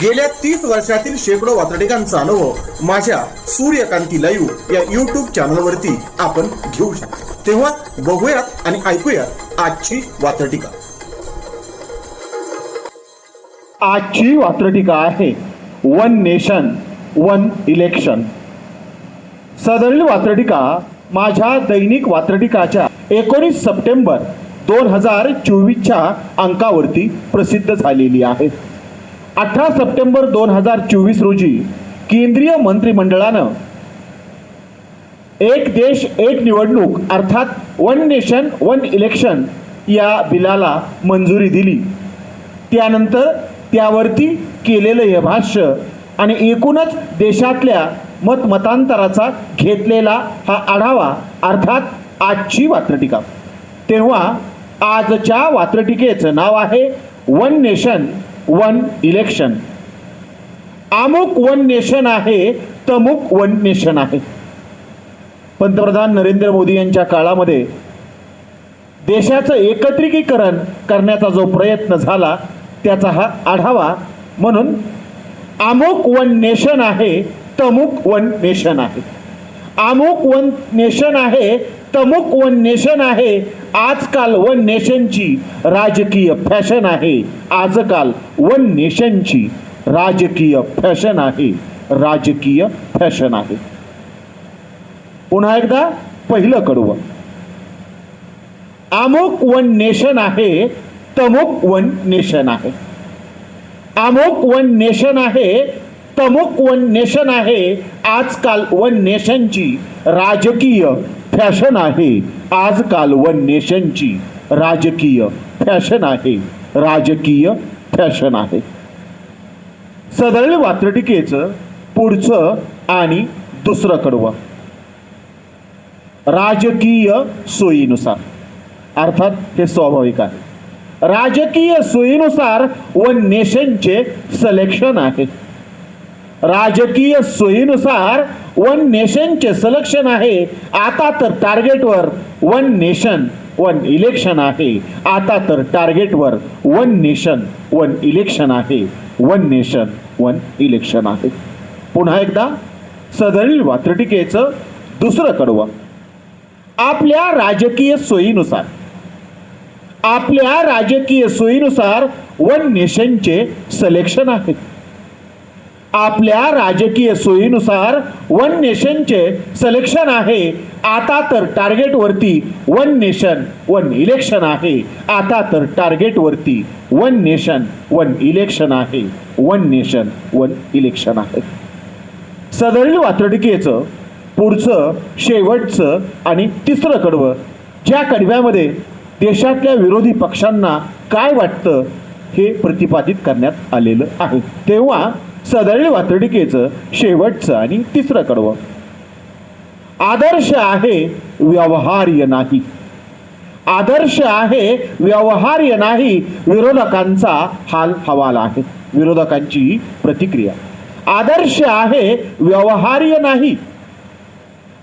गेल्या तीस वर्षातील शेकडो वातडिकांचा अनुभव माझ्या सूर्यकांती लाईव्ह या युट्यूब चॅनलवरती आपण घेऊ शकतो. तेव्हा बघूयात आणि ऐकूयात आजची वातडिका आजची वात्रटिका आहे वन नेशन वन इलेक्शन सदरील वात्रटिका माझ्या दैनिक वात्रटिकाच्या एकोणीस सप्टेंबर दोन हजार चोवीसच्या अंकावरती प्रसिद्ध झालेली आहे. अठरा सप्टेंबर दोन हजार चोवीस रोजी केंद्रीय मंत्रिमंडळानं एक देश एक निवडणूक अर्थात वन नेशन वन इलेक्शन या बिलाला मंजुरी दिली. त्यानंतर त्यावरती केलेलं हे भाष्य आणि एकूणच देशातल्या मतमतांतराचा घेतलेला हा आढावा अर्थात आजची वात्रटिका. तेव्हा आजच्या वात्रटिकेचं नाव आहे वन नेशन वन इलेक्शन. अमुक वन नेशन आहे तमुक वन नेशन आहे. पंतप्रधान नरेंद्र मोदी यांच्या काळामध्ये देशाचं एकत्रिकीकरण करण्याचा जो प्रयत्न झाला त्याचा हा आढावा म्हणून अमुक वन नेशन आहे तमुक वन नेशन आहे. अमुक वन नेशन आहे तमुक वन नेशन आहे. आजकाल वन नेशनची राजकीय फॅशन आहे. आजकाल वन नेशनची राजकीय फॅशन आहे. राजकीय फॅशन आहे. पुन्हा एकदा पहिलं कडवं. अमुक वन नेशन आहे तमुक वन नेशन आहे. अमुक वन नेशन आहे तमुक वन नेशन आहे. आजकाल वन नेशनची राजकीय फॅशन आहे. आजकाल वन नेशनची राजकीय फॅशन आहे. राजकीय फॅशन आहे. सदळ वात्रटिकेचं पुढचं आणि दुसरं कडवं राजकीय सोयीनुसार. अर्थात हे स्वाभाविक आहे. राजकीय सोयीनुसार वन नेशनचे सलेक्शन आहे. राजकीय सोयीनुसार वन नेशनचे सलेक्शन आहे. आता तर टार्गेटवर वन नेशन वन इलेक्शन आहे. आता तर टार्गेटवर वन नेशन वन इलेक्शन आहे. वन नेशन वन इलेक्शन आहे. पुन्हा एकदा सदरील वात्रटिकेचं दुसरं कडवं. आपल्या राजकीय सोयीनुसार आपल्या राजकीय सोयीनुसार वन नेशनचे सलेक्शन आहे. आपल्या राजकीय सोयीनुसार वन नेशनचे सिलेक्शन आहे. आता तर टार्गेटवरती वन नेशन वन इलेक्शन आहे. आता तर टार्गेटवरती वन नेशन वन इलेक्शन आहे. वन नेशन वन इलेक्शन आहे. सदरील वात्रटिकेचं पुढचं शेवटचं आणि तिसरं कडवं ज्या कडव्यामध्ये देशातल्या विरोधी पक्षांना काय वाटतं हे प्रतिपादित करण्यात आलेलं आहे. तेव्हा सदळी वातडिकेचं शेवटचं आणि तिसरं कडवं. आदर्श आहे व्यवहार्य नाही. आदर्श आहे व्यवहार्य नाही विरोधकांचा हाल हवाल आहे. विरोधकांची प्रतिक्रिया. आदर्श आहे व्यवहार्य नाही.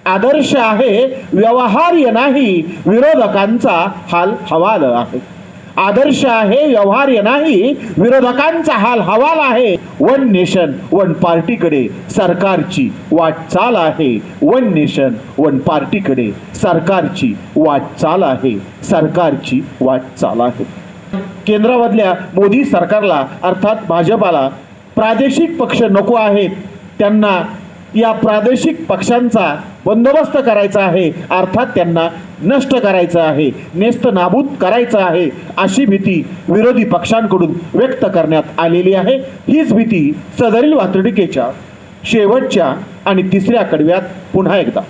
आदर्श आहे व्यवहार्य नाही विरोधकांचा हाल हवाल आहे. आदर्श आहे व्यवहार्य नाही विरोधकांचा हाल हवाल आहे. वन नेशन वन पार्टीकडे सरकारची वाटचाल आहे. वन नेशन वन पार्टीकडे सरकारची वाटचाल आहे. सरकारची वाटचाल आहे. केंद्रामधल्या मोदी सरकारला अर्थात भाजपाला प्रादेशिक पक्ष नको आहेत. त्यांना या प्रादेशिक पक्षांचा बंदोबस्त करायचा आहे अर्थात त्यांना नष्ट करायचं आहे नेस्त नाबूद करायचं आहे अशी भीती विरोधी पक्षांकडून व्यक्त करण्यात आलेली आहे. हीच भीती सदरील वात्रटिकेच्या शेवटच्या आणि तिसऱ्या कडव्यात पुन्हा एकदा.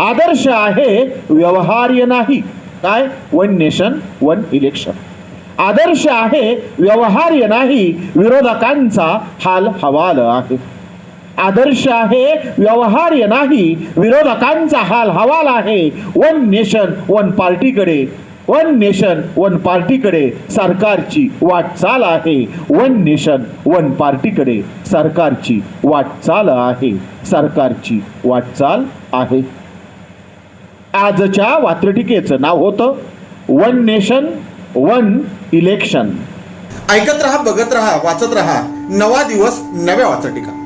आदर्श आहे व्यवहार्य नाही. काय? वन नेशन वन इलेक्शन आदर्श आहे व्यवहार्य नाही विरोधकांचा हाल हवाल आहे. आदर्श आहे व्यवहार्य नाही विरोधकांचा हाल हवाल आहे. वन नेशन वन पार्टीकडे वन नेशन वन पार्टीकडे सरकारची वाटचाल आहे. वन नेशन वन पार्टीकडे सरकारची वाटचाल आहे. सरकारची वाटचाल आहे. आजच्या वात्रटिकेचं नाव होतं वन नेशन वन इलेक्शन ऐकत रहा बघत रहा वाचत रहा. नवा दिवस नव्या वाचटिका